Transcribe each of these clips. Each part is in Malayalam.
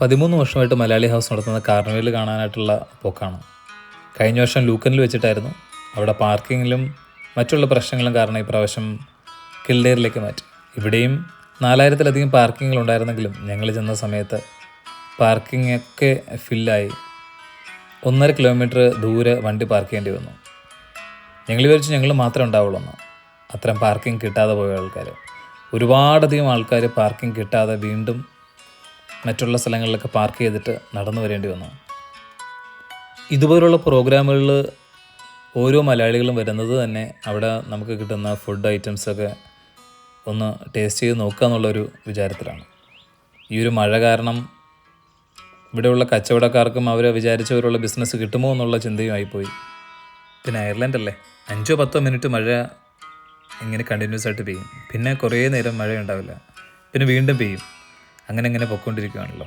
പതിമൂന്ന് വർഷമായിട്ട് മലയാളി ഹൗസ് നടത്തുന്ന കാർണിവൽ കാണാനായിട്ടുള്ള പോക്കാണ്. കഴിഞ്ഞ വർഷം ലൂക്കനിൽ വെച്ചിട്ടായിരുന്നു. അവിടെ പാർക്കിങ്ങിലും മറ്റുള്ള പ്രശ്നങ്ങളും കാരണം ഈ പ്രാവശ്യം കിൽഡേറിലേക്ക് മാറ്റി. ഇവിടെയും നാലായിരത്തിലധികം പാർക്കിങ്ങുകൾ ഉണ്ടായിരുന്നെങ്കിലും ഞങ്ങൾ ചെന്ന സമയത്ത് പാർക്കിംഗ് ഒക്കെ ഫില്ലായി ഒന്നര കിലോമീറ്റർ ദൂരെ വണ്ടി പാർക്ക് ചെയ്യേണ്ടി വന്നു. ഞങ്ങൾ വിചാരിച്ചു ഞങ്ങൾ മാത്രമേ ഉണ്ടാവുള്ളൂ എന്ന് അത്തരം പാർക്കിംഗ് കിട്ടാതെ പോയ ആൾക്കാർ ഒരുപാടധികം ആൾക്കാർ പാർക്കിംഗ് കിട്ടാതെ വീണ്ടും മറ്റുള്ള സ്ഥലങ്ങളിലൊക്കെ പാർക്ക് ചെയ്തിട്ട് നടന്നു വരേണ്ടി വന്നു. ഇതുപോലുള്ള പ്രോഗ്രാമുകളിൽ ഓരോ മലയാളികളും വരുന്നത് തന്നെ അവിടെ നമുക്ക് കിട്ടുന്ന ഫുഡ് ഐറ്റംസൊക്കെ ഒന്ന് ടേസ്റ്റ് ചെയ്ത് നോക്കുക എന്നുള്ളൊരു വിചാരത്തിലാണ്. ഈ ഒരു മഴ കാരണം ഇവിടെയുള്ള കച്ചവടക്കാർക്കും അവർ വിചാരിച്ചവരുള്ള ബിസിനസ് കിട്ടുമോ എന്നുള്ള ചിന്തയും ചിന്തയുമായിപ്പോയി പിന്നെ അയർലൻഡ് അല്ലേ? അഞ്ചോ പത്തോ മിനിറ്റ് മഴ ഇങ്ങനെ കണ്ടിന്യൂസ് ആയിട്ട് പെയ്യും. പിന്നെ കുറേ നേരം മഴ ഉണ്ടാവില്ല പിന്നെ വീണ്ടും പെയ്യും. അങ്ങനെ അങ്ങനെ പൊയ്ക്കൊണ്ടിരിക്കുകയാണല്ലോ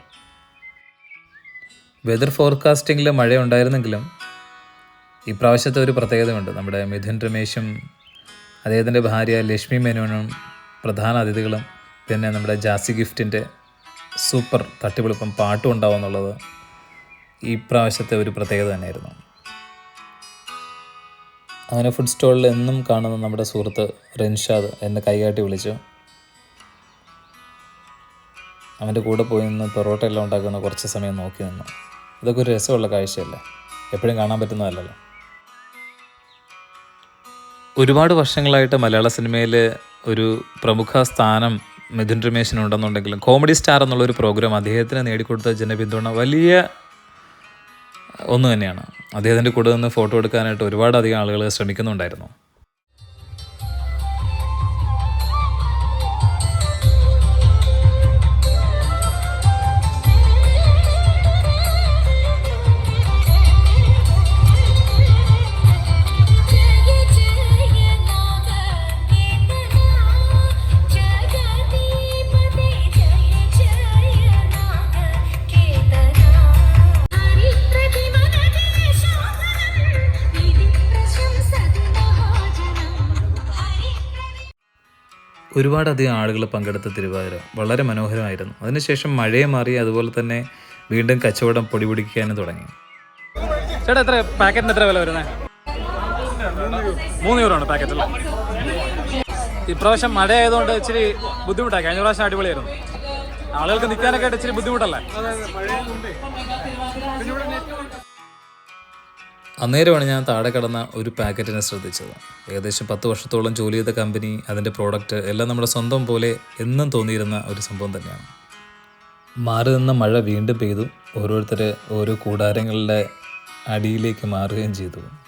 വെതർ ഫോർകാസ്റ്റിങ്ങിൽ മഴ ഉണ്ടായിരുന്നെങ്കിലും ഈ പ്രാവശ്യത്തെ ഒരു പ്രത്യേകതയുണ്ട്. നമ്മുടെ മിഥുൻ രമേശും അദ്ദേഹത്തിന്റെ ഭാര്യ ലക്ഷ്മി മേനോനും പ്രധാന അതിഥികളും പിന്നെ നമ്മുടെ ജാസി ഗിഫ്റ്റിന്റെ സൂപ്പർ തട്ടിപ്പൊളിപ്പം പാട്ടും ഉണ്ടാവും എന്നുള്ളത് ഈ പ്രാവശ്യത്തെ ഒരു പ്രത്യേകത തന്നെയായിരുന്നു. അങ്ങനെ ഫുഡ് സ്റ്റോളിൽ എന്നും കാണുന്ന നമ്മുടെ സുഹൃത്ത് റിൻഷാദ് എന്നെ കൈകാട്ടി വിളിച്ചു. അവന്റെ കൂടെ പോയി നിന്ന് പൊറോട്ട എല്ലാം ഉണ്ടാക്കുന്ന കുറച്ച് സമയം നോക്കി നിന്നു. ഇതൊക്കെ ഒരു രസമുള്ള കാഴ്ചയല്ലേ? എപ്പോഴും കാണാൻ പറ്റുന്നതല്ലല്ലോ. ഒരുപാട് വർഷങ്ങളായിട്ട് മലയാള സിനിമയിൽ ഒരു പ്രമുഖ സ്ഥാനം മിഥുൻ രമേശിനുണ്ടെന്നുണ്ടെങ്കിലും കോമഡി സ്റ്റാർ എന്നുള്ള ഒരു പ്രോഗ്രാം അദ്ദേഹത്തിന് നേടിക്കൊടുത്ത ജനപിന്തുണ വലിയ ഒന്ന് തന്നെയാണ്. അദ്ദേഹത്തിന്റെ കൂടെ നിന്ന് ഫോട്ടോ എടുക്കാനായിട്ട് ഒരുപാട് അധികം ആളുകൾ ശ്രമിക്കുന്നുണ്ടായിരുന്നു. ഒരുപാടധികം ആളുകൾ പങ്കെടുത്ത തിരുവാതിര വളരെ മനോഹരമായിരുന്നു. അതിനുശേഷം മഴയെ മാറി അതുപോലെ തന്നെ വീണ്ടും കച്ചവടം പൊടി പിടിക്കാനും തുടങ്ങി. എത്ര എത്ര വില ഇപ്രാവശ്യം മഴ ആയതുകൊണ്ട് ഇച്ചിരി ബുദ്ധിമുട്ടായി. കഴിഞ്ഞ പ്രാവശ്യം അടിപൊളിയായിരുന്നു. ആളുകൾക്ക് നിൽക്കാനൊക്കെ ആയിട്ട് ഇച്ചിരി ബുദ്ധിമുട്ടല്ലേ? അന്നേരമാണ് ഞാൻ താഴെ കിടന്ന ഒരു പാക്കറ്റിനെ ശ്രദ്ധിച്ചത്. ഏകദേശം പത്ത് വർഷത്തോളം ജോലി ചെയ്ത കമ്പനി അതിന്റെ പ്രോഡക്റ്റ് എല്ലാം നമ്മുടെ സ്വന്തം പോലെ എന്നും തോന്നിയിരുന്ന ഒരു സംഭവം തന്നെയാണ്. മാറി നിന്ന മഴ വീണ്ടും പെയ്തു. ഓരോരുത്തർ ഓരോ കൂടാരങ്ങളുടെ അടിയിലേക്ക് മാറുകയും ചെയ്തു.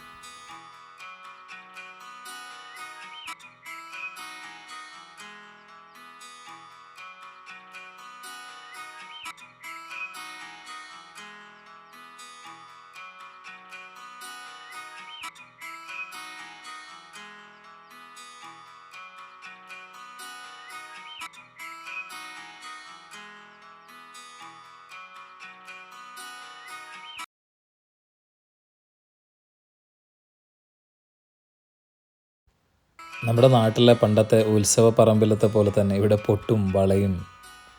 നമ്മുടെ നാട്ടിലെ പണ്ടത്തെ ഉത്സവ പറമ്പിലത്തെ പോലെ തന്നെ ഇവിടെ പൊട്ടും വളയും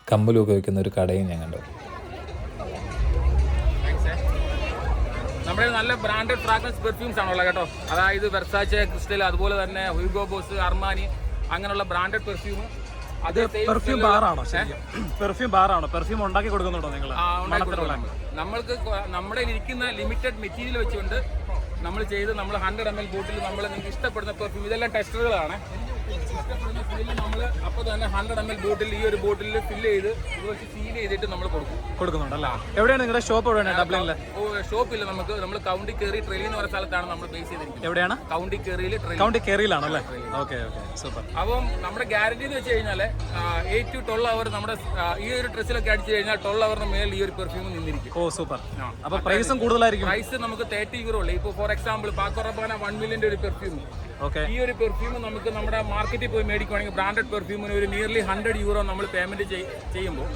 കമ്പലും ഒക്കെ വെക്കുന്ന ഒരു കടയും ഞാൻ കണ്ടു. നമ്മുടെ നല്ല ബ്രാൻഡഡ് ഫ്രാഗ്രൻസ് പെർഫ്യൂംസ് ആണുള്ളത് കേട്ടോ. അതായത് വെർസാച്ചെ ക്രിസ്റ്റൽ അതുപോലെ തന്നെ ഹ്യൂഗോ ബോസ് അർമാനി അങ്ങനെയുള്ള ബ്രാൻഡഡ് പെർഫ്യൂം അത് പെർഫ്യൂം ബാറാണോ പെർഫ്യൂം ബാറാണോ പെർഫ്യൂം ഉണ്ടാക്കി കൊടുക്കുന്നുണ്ടോ നിങ്ങൾ നമ്മൾക്ക് നമ്മുടെ ഇരിക്കുന്ന ലിമിറ്റഡ് മെറ്റീരിയൽ വെച്ചുകൊണ്ട് നമ്മൾ ചെയ്ത് നമ്മൾ ഹൺഡ്രഡ് എം എൽ ബോട്ടിൽ നമ്മൾ നിങ്ങൾക്ക് ഇഷ്ടപ്പെടുന്ന പെർഫ്യൂം ഇതെല്ലാം ടെസ്റ്ററുകളാണ് ഇഷ്ടപ്പെടുന്ന ഫില്ല് നമ്മൾ അപ്പോൾ തന്നെ ഹൺഡ്രഡ് എം എൽ ബോട്ടിൽ ഈ ഒരു ബോട്ടിൽ ഫില്ല് ചെയ്ത് ഇത് വെച്ച് സീൽ ചെയ്തിട്ട് നമ്മൾ കൊടുക്കും കൊടുക്കുന്നുണ്ടല്ലേ? എവിടെയാണ് നിങ്ങളുടെ ഷോപ്പ് എവിടെയാണ് ഡബ്ലിനിൽ ഓ ഷോപ്പില്ല നമുക്ക്. നമ്മൾ കൗണ്ടി കയറി ട്രെയിൽ എന്ന് പറയുന്ന സ്ഥലത്താണ് നമ്മൾ ബേസ് ചെയ്തിരിക്കുന്നത്. എവിടെയാണ്? കൗണ്ടി കയറിയിൽ കൗണ്ടി കേരളയിലാണല്ലേ ഓക്കെ ഓക്കെ സൂപ്പർ അപ്പം നമ്മുടെ ഗ്യാരണ്ടി എന്ന് വെച്ച് കഴിഞ്ഞാൽ എയ്റ്റ് ടു ട്വൽവ് അവർ നമ്മുടെ ഈ ഒരു ഡ്രസ്സിലൊക്കെ അടിച്ചു കഴിഞ്ഞാൽ ട്വൽവ് അവറിന് മേൽ ഈ ഒരു പെർഫ്യൂം നിന്നിരിക്കും. ഓ സൂപ്പർ അപ്പൊ പ്രൈസും കൂടുതലായിരിക്കും. പ്രൈസ് നമുക്ക് തേർട്ടി യൂറോ ഉള്ളൂ. ഇപ്പോൾ for example Paco Rabanne one മില്യന്റെ ഒരു പെർഫ്യൂം ഈ ഒരു പെർഫ്യൂം നമുക്ക് നമ്മുടെ മാർക്കറ്റിൽ പോയി മേടിക്കുവാണെങ്കിൽ ബ്രാൻഡഡ് പെർഫ്യൂമിന് ഒരു നിയർലി ഹൺഡ്രഡ് യൂറോ നമ്മൾ പേയ്മെന്റ് ചെയ്യുമ്പോൾ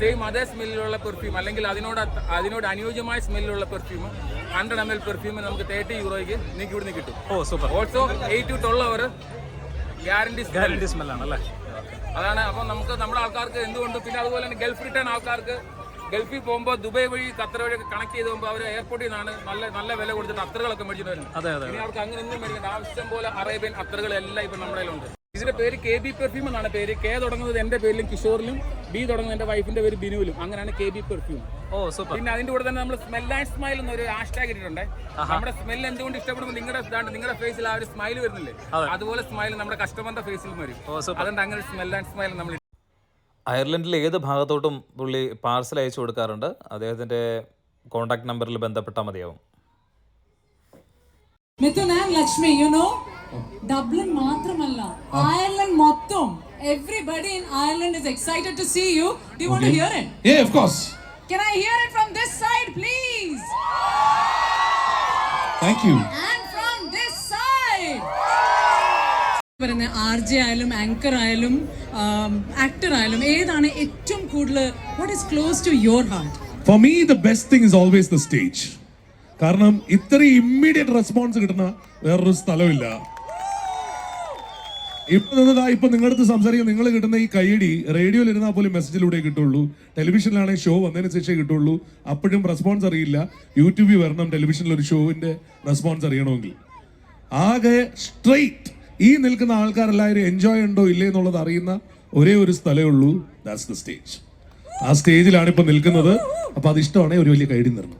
സെയിം അതേ സ്മെല്ലിലുള്ള പെർഫ്യൂം അല്ലെങ്കിൽ അതിനോട് അതിനോട് അനുയോജ്യമായ സ്മെല്ലിലുള്ള perfume hundred M L perfume നമുക്ക് തേർട്ടി യൂറോയ്ക്ക് നിങ്ങൾക്ക് ഇവിടുന്ന് കിട്ടും. ഓ super also eight to twelve hours guarantee guarantee സ്മെല്ലാണ് അല്ലേ അതാണ്. അപ്പം നമുക്ക് നമ്മുടെ ആൾക്കാർക്ക് എന്തുകൊണ്ട്? പിന്നെ അതുപോലെ തന്നെ ഗൾഫ് റിട്ടേൺ ആൾക്കാർക്ക് ഗൾഫിൽ പോകുമ്പോൾ ദുബായ് വഴി ഖത്തർ വഴി കണക്ട് ചെയ്ത് പോകുമ്പോൾ അവർ എയർപോർട്ടിൽ നിന്നാണ് നല്ല നല്ല വില കൊടുത്തിട്ട് അത്തറുകളൊക്കെ മേടിച്ചിട്ട് വരുന്നത്. അതെ അതെ ഇനി അവർക്ക് അങ്ങനെ ഒന്നും മേടിക്കേണ്ട. ആവശ്യം പോലെ അറേബ്യൻ അത്തറുകളെല്ലാം ഇപ്പം നമ്മുടെ കയ്യിലുണ്ട്. ഇതിന്റെ പേര് കെ ബി പെർഫ്യൂം എന്നാണ് പേര്. കെ തുടങ്ങുന്നത് എന്റെ പേരിലും കിഷോറിലും ബി തുടങ്ങുന്നത് എന്റെ വൈഫിന്റെ പേര് ബിനുവിലും. അങ്ങനെയാണ് K B perfume oh super. പിന്നെ അതിന്റെ കൂടെ തന്നെ നമ്മൾ സ്മെൽ ആൻഡ് സ്മൈൽ എന്നൊരു ഹാഷ്ടാഗ് ഇട്ടിട്ടുണ്ട്. നമ്മുടെ സ്മെൽ എന്തുകൊണ്ട് ഇഷ്ടപ്പെടുമ്പോൾ നിങ്ങളുടെ ഇതാണ്ട് നിങ്ങളുടെ ഫേസിൽ ആ ഒരു സ്മൈൽ വരുന്നില്ലേ? അതുപോലെ സ്മൈൽ നമ്മുടെ കസ്റ്റമറിന്റെ ഫേസിൽ വരും. അതുകൊണ്ട് അങ്ങനെ സ്മെൽ ആൻഡ് സ്മൈൽ നമ്മൾ അയർലൻഡിലെ ഏത് ഭാഗത്തോട്ടും പുള്ളി പാഴ്സൽ അയച്ചു കൊടുക്കാറുണ്ട്. അദ്ദേഹത്തിന്റെ കോൺടാക്ട് നമ്പറിൽ ബന്ധപ്പെട്ടാൽ മതിയാവും. Mithun and Lakshmi you know Dublin മാത്രമല്ല അയർലൻഡ് മൊത്തം. Everybody in Ireland is excited to see you do you want to hear it Yeah, of course Can I hear it from this side please Thank you. And പറയുന്ന ആർ ജെ ആയാലും ആങ്കർ ആയാലും ആക്ടർ ആയാലും ഏതാണ് ഏറ്റവും കൂടുതൽ what is close to your heart for me the best thing is always the stage കാരണം ഇത്രയും ഇമ്മീഡിയറ്റ് റെസ്പോൺസ് കിട്ടുന്ന വേറൊരു സ്ഥലമില്ല. ഇപ്പൊ നിന്നതാ ഇപ്പൊ നിങ്ങളടുത്ത് സംസാരിക്കും. നിങ്ങൾ കിട്ടുന്ന ഈ കൈയടി റേഡിയോയിൽ ഇരുന്നാൽ പോലും മെസ്സേജിലൂടെ കിട്ടുള്ളൂ. ടെലിവിഷനിലാണെങ്കിൽ ഷോ വന്നതിന് ശേഷമേ കിട്ടുള്ളൂ. അപ്പോഴും റെസ്പോൺസ് അറിയില്ല. യൂട്യൂബിൽ വരണം ടെലിവിഷനിൽ ഒരു ഷോവിന്റെ റെസ്പോൺസ് അറിയണമെങ്കിൽ. ആകെ സ്ട്രെയിറ്റ് ഈ നിൽക്കുന്ന ആൾക്കാരെല്ലാവരും എൻജോയ് ഉണ്ടോ ഇല്ലേ എന്നുള്ളത് അറിയുന്ന ഒരേ ഒരു സ്ഥലമേ ഉള്ളൂ. ദാറ്റ്സ് ദ സ്റ്റേജ് ആ സ്റ്റേജിലാണ് ഇപ്പൊ നിൽക്കുന്നത്. അപ്പൊ അത് ഇഷ്ടമാണെങ്കിൽ ഒരു വലിയ കൈഡി നിർന്നു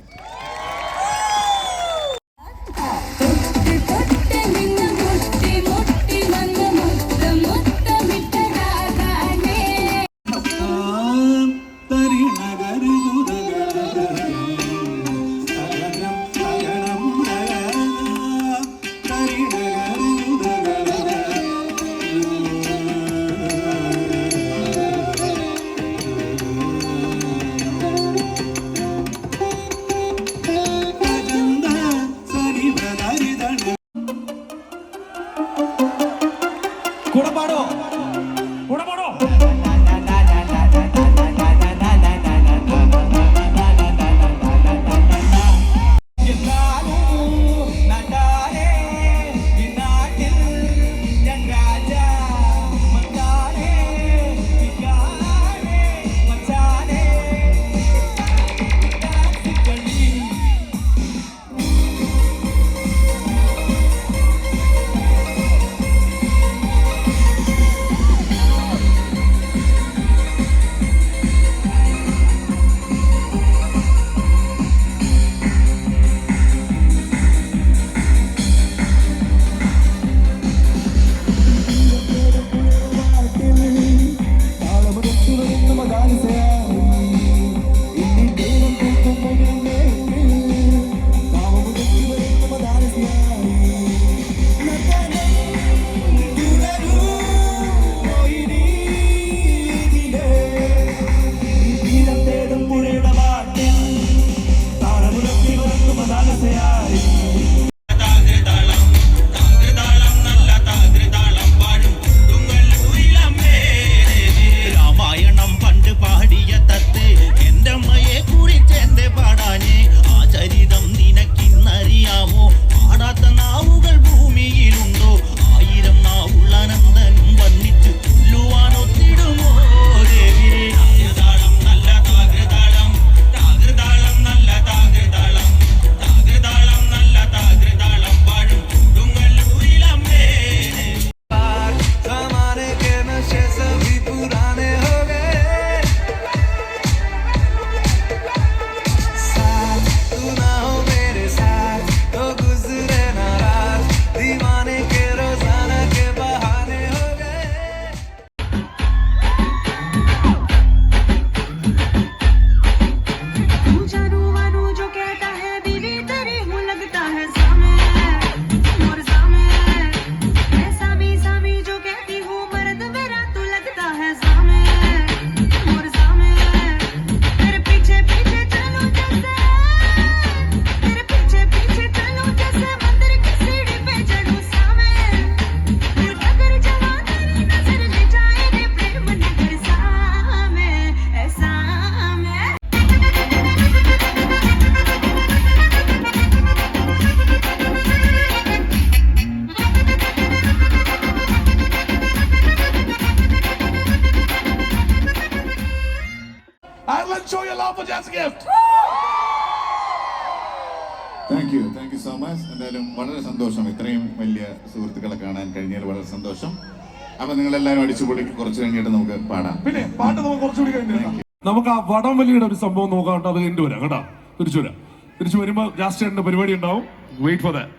അപ്പൊ നിങ്ങൾ എല്ലാവരും അടിച്ചുപൊളി കുറച്ച് കഴിഞ്ഞിട്ട് നമുക്ക് പാടാം. പിന്നെ പാട്ട് നമുക്ക് കുറച്ചുകൂടി കഴിഞ്ഞിട്ട് നമുക്ക് ആ വടം വലിയുടെ ഒരു സംഭവം നോക്കാം കേട്ടോ. അത് കഴിഞ്ഞിട്ട് വരാം കേട്ടോ. തിരിച്ചു വരാം. തിരിച്ചു വരുമ്പോ ജാസ്റ്റേറിന്റെ പരിപാടി ഉണ്ടാവും. വെയിറ്റ് ഫോർ ദാറ്റ്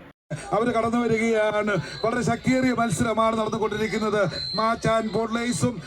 അവർ കടന്നു വരികയാണ്. വളരെ ശക്തിയേറിയ മത്സരമാണ് നടന്നുകൊണ്ടിരിക്കുന്നത്. മാച്ചാൻ ബോഡ്ലൈസും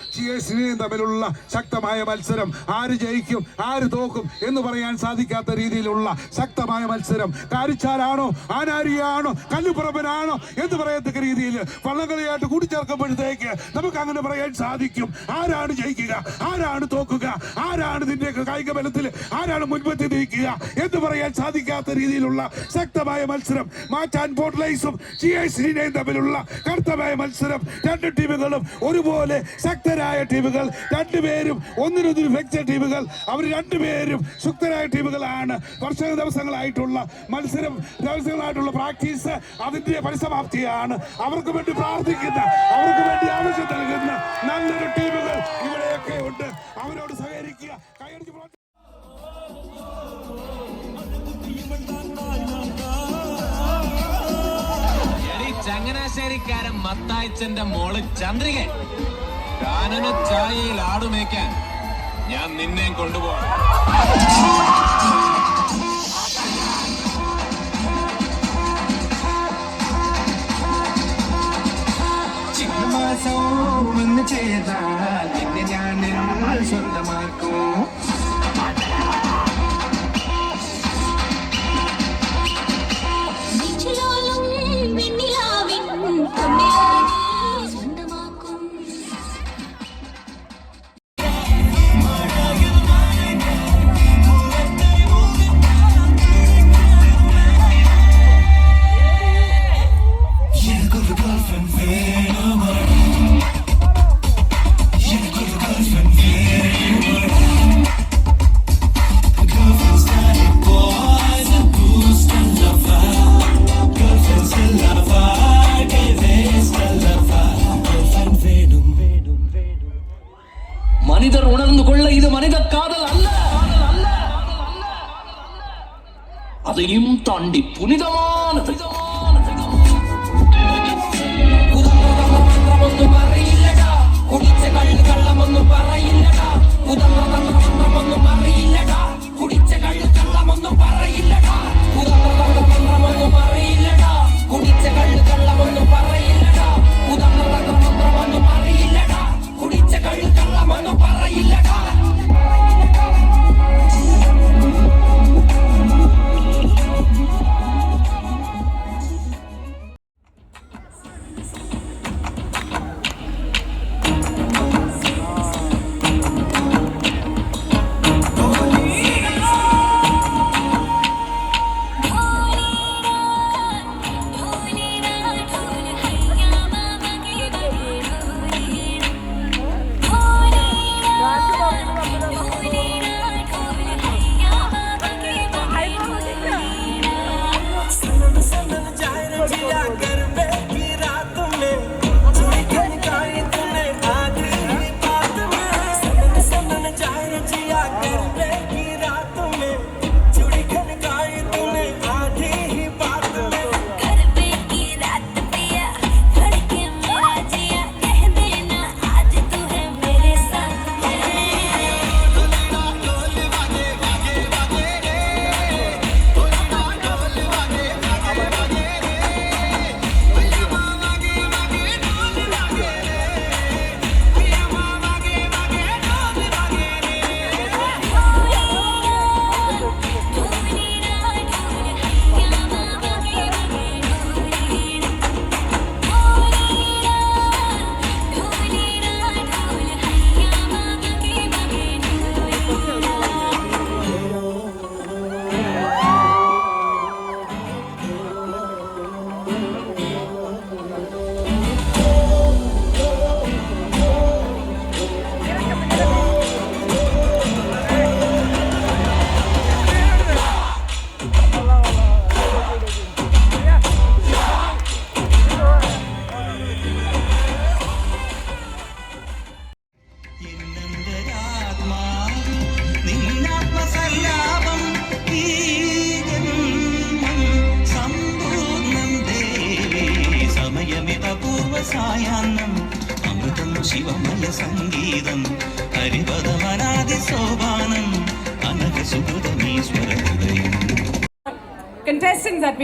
ശ്രീയും തമ്മിലുള്ള ശക്തമായ മത്സരം. ആര് ജയിക്കും ആര് തോക്കും എന്ന് പറയാൻ സാധിക്കാത്ത രീതിയിലുള്ള ശക്തമായ മത്സരം. കാരിച്ചാലാണോ ആനാരിയാണോ കല്ലുപുറമ്പനാണോ എന്ന് പറയത്തക്ക രീതിയിൽ വള്ളംകളിയായിട്ട് കൂട്ടിച്ചേർക്കുമ്പോഴത്തേക്ക് നമുക്ക് അങ്ങനെ പറയാൻ സാധിക്കും. ആരാണ് ജയിക്കുക ആരാണ് തോക്കുക ആരാണ് നിന്റെ കായിക ബലത്തിൽ ആരാണ് മുൻപത്തി നിൽക്കുക എന്ന് പറയാൻ സാധിക്കാത്ത രീതിയിലുള്ള ശക്തമായ മത്സരം. മാറ്റാൻ ബോട്ട്ലൈസും ജിഐസിനെയും തമ്മിലുള്ള കർത്തമായ മത്സരം. രണ്ട് ടീമുകളും ഒരുപോലെ ശക്തരായ ടീമുകൾ. രണ്ടുപേരും ഒന്നിനൊന്നിന് മികച്ച ടീമുകൾ. അവർ രണ്ടുപേരും ശുക്തരായ ടീമുകളാണ്. വർഷ ദിവസങ്ങളായിട്ടുള്ള മത്സരം ദിവസങ്ങളായിട്ടുള്ള പ്രാക്ടീസ് അതിന്റെ പരിസമാപ്തിയാണ്. അവർക്ക് വേണ്ടി പ്രാർത്ഥിക്കുന്ന അവർക്ക് വേണ്ടി ആവശ്യം നൽകുന്ന നല്ലൊരു ടീമുകൾ ഇവിടെയൊക്കെ ഉണ്ട്. അവരോട് സഹകരിക്കുക. കൈയടിച്ച് ചങ്ങനാശ്ശേരിക്കാരൻ മത്തായച്ചന്റെ മോൾ ചന്ദ്രിക. കാനന ചായയിൽ ആടുമേക്കാൻ ഞാൻ നിന്നെയും കൊണ്ടുപോകാം വന്ന് ചെയ്താൽ നിന്നെ ഞാൻ സ്വന്തമാക്കും. அதையும்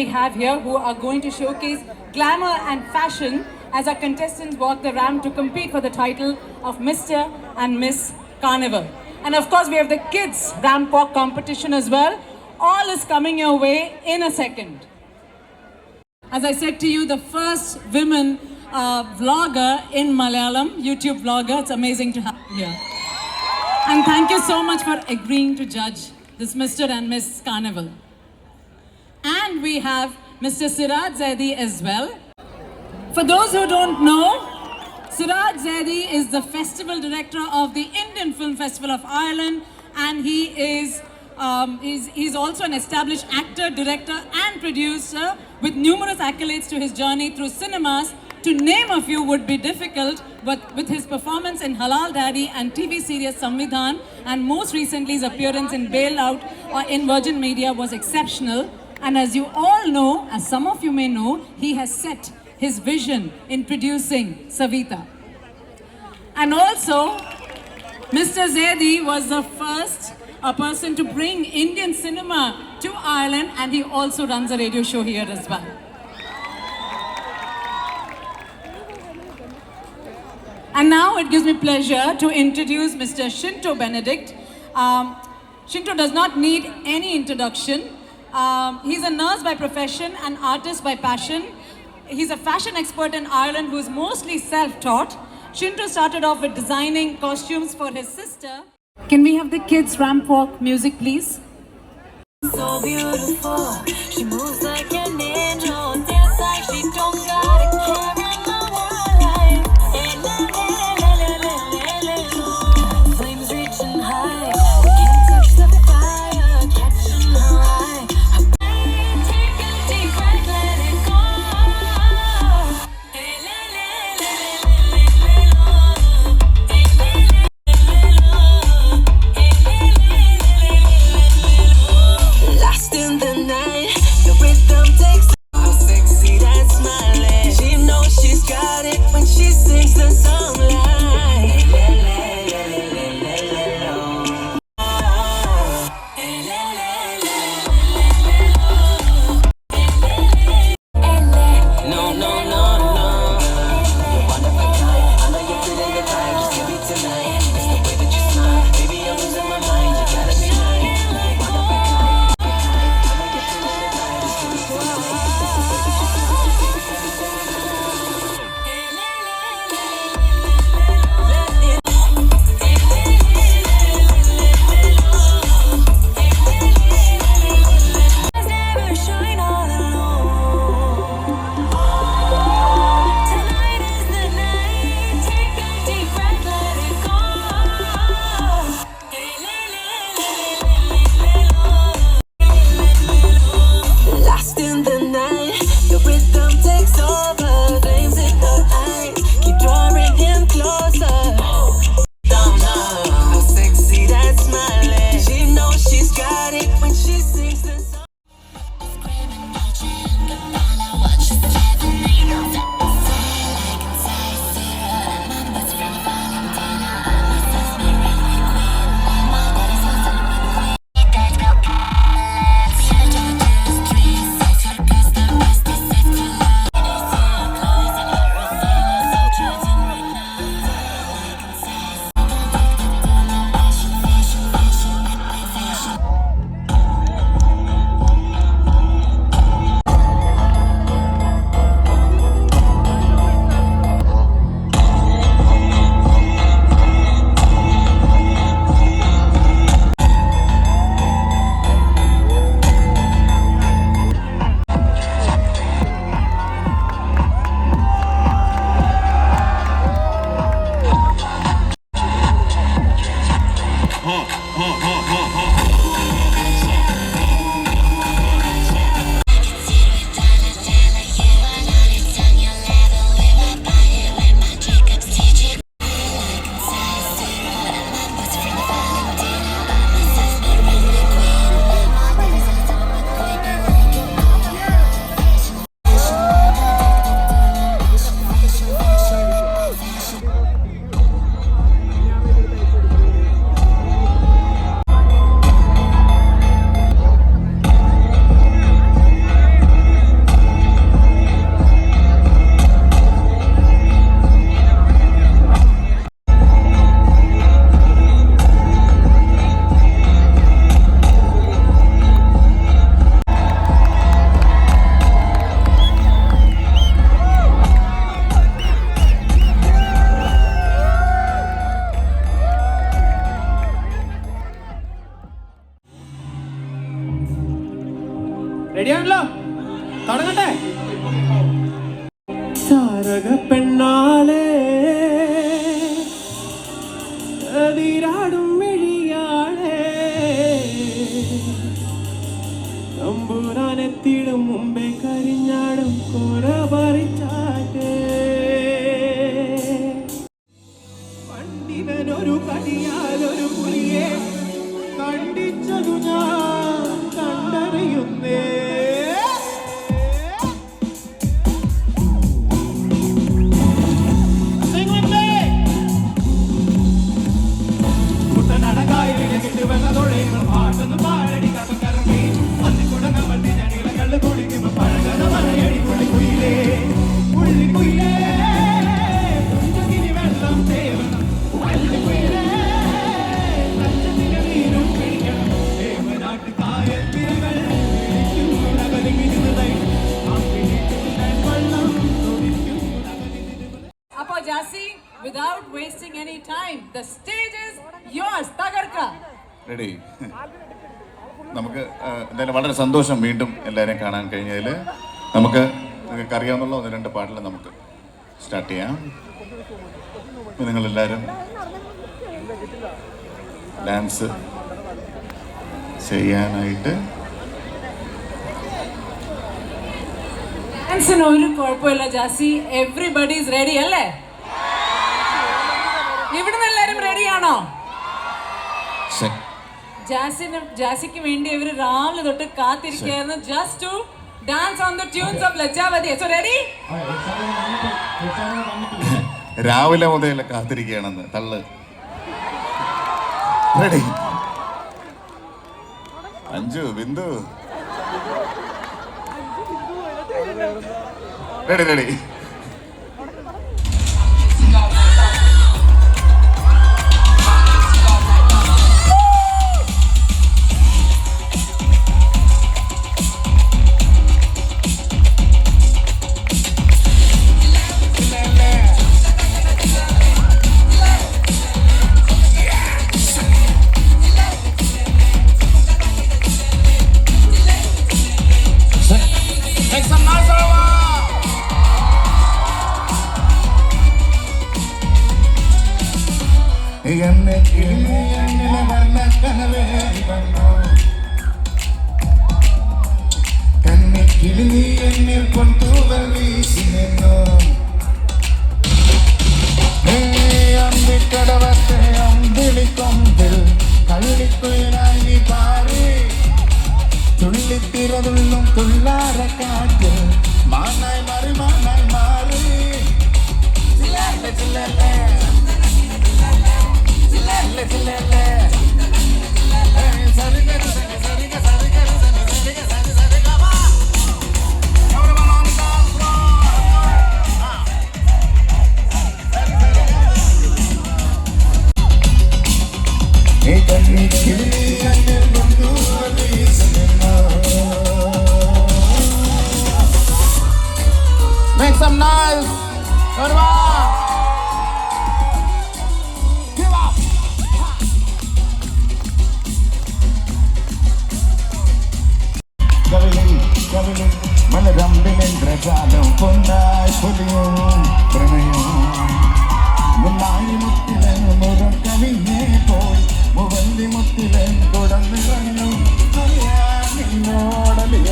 we have here who are going to showcase glamour and fashion as our contestants walk the ramp to compete for the title of Mr. and Miss Carnival. And of course, we have the kids ramp walk competition as well. All is coming your way in a second. As I said to you, the first women uh, vlogger in Malayalam, YouTube vlogger. It's amazing to have you here. And thank you so much for agreeing to judge this Mr. and Miss Carnival. And we have Mr. Siraj Zaidi as well. For those who don't know, Siraj Zaidi is the festival director of the Indian Film Festival of Ireland, and he is um, he's, he's also an established actor, director, and producer with numerous accolades to his journey through cinemas. To name a few would be difficult, but with his performance in Halal Daddy and TV series Samvidhan, and most recently his appearance in Bailout uh, in Virgin Media was exceptional. And as you all know, as some of you may know, he has set his vision in producing Savita. And also, Mr. Zaidi was the first a person to bring Indian cinema to Ireland, and he also runs a radio show here as well. And now it gives me pleasure to introduce Mr. Shinto Benedict. Um, Shinto does not need any introduction. Um, he's a nurse by profession an artist by passion. He's a fashion expert in Ireland who is mostly self taught. Shinto started off with designing costumes for his sister. Can we have the kids' ramp walk music, please? So beautiful, she moves like an തമ്പുരാനെത്തിടും മുമ്പേ കരിഞ്ഞാടും. കോര പറിച്ചാട്ടെ without wasting any time, the stage is yours. Tagarka. Ready നമുക്ക് എന്തായാലും വളരെ സന്തോഷം വീണ്ടും എല്ലാവരെയും കാണാൻ കഴിഞ്ഞതിൽ നമുക്ക് നിങ്ങൾക്ക് അറിയാവുന്ന ഒന്ന് രണ്ട് പാട്ടിൽ നമുക്ക് സ്റ്റാർട്ട് ചെയ്യാം. അപ്പോൾ നിങ്ങളെല്ലാവരും ഡാൻസ് ചെയ്യാനായിട്ട് ഡാൻസിന് ഒരു കുഴപ്പമില്ല ജാസി. എവ്രിബഡി ഇസ് റെഡി അല്ലേ? ഇവിടുന്ന് എല്ലാരും റെഡിയാണോ ആണോ? ജാസിന് ജാസിക്ക് വേണ്ടി ഇവർ രാവിലെ തൊട്ട് കാത്തിരിക്കുകയായിരുന്നു. Just to dance on the tunes of Lajjavathi so ready രാവിലെ മുതൽ കാത്തിരിക്കുകയാണെന്ന്. തള്ള്. റെഡി അഞ്ചു ബിന്ദു. റെഡി റെഡി പ്രണയം പ്രണയം മുന്നായി മുത്തിലെ മുരം കവിഞ്ഞേ പോയി മുവന്തി മുത്തിലെ തുടർന്നിറങ്ങും നിന്നോടലിയ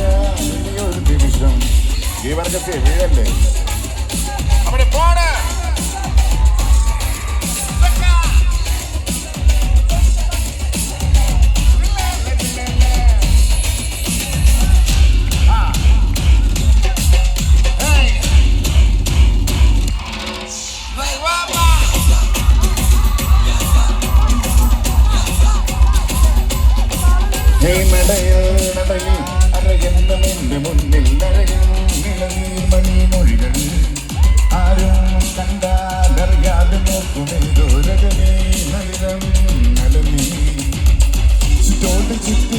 ഒരു ഈ വർഗത്തെ വീഴല്ലേ?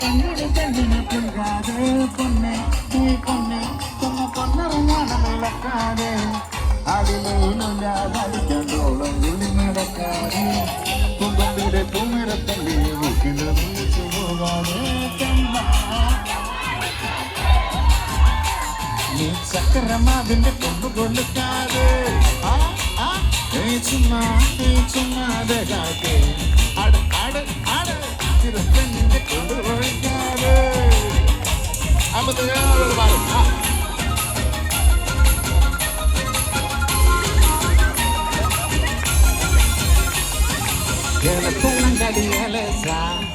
കണ്ണോട് കണ്ണിനെ പുൽകാതെ പൊന്നെ നീ പൊന്നെ പൊന്നെ പൊന്നറങ്ങാണം ഇളക്കാതെ അതിലൊന്നുമില്ലാതടിക്കണ്ടോളം വിളി നടക്കാതെ കുമ്പത്തിന്റെ കുമിരത്തല്ലേ മുക്കിന്റെ വീഴ്ച പോകാതെ നീ ചക്കരമാതിന്റെ കൊമ്പ് കൊള്ളിക്കാതെ ആ, ചുമ്മാ ഏ ചുമ്മാതെ കാക്കെ അട് അട് അട് കൊമ്പ് കൊള്ളിക്കാതെ അപ്പൊ വേറൊരു പാടും com uma galinha lesa